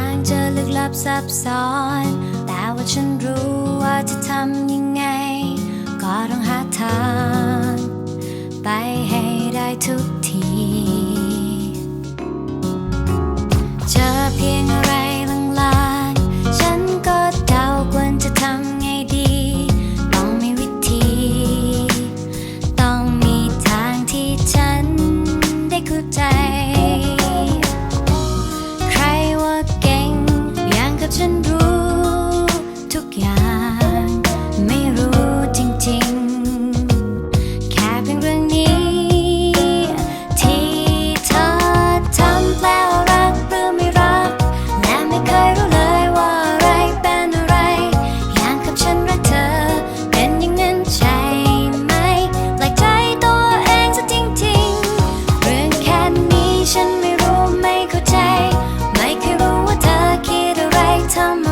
างจะลึกลับซับซ้อน แต่ว่าฉันรู้ว่าจะทำยังไง ก็ต้องหาทาง ไปให้ได้ทุกทีเจอเพียงไรลางๆฉันก็เดาควรจะทำไงดี ต้องมีวิธี ต้องมีทางที่ฉันได้คุย tell my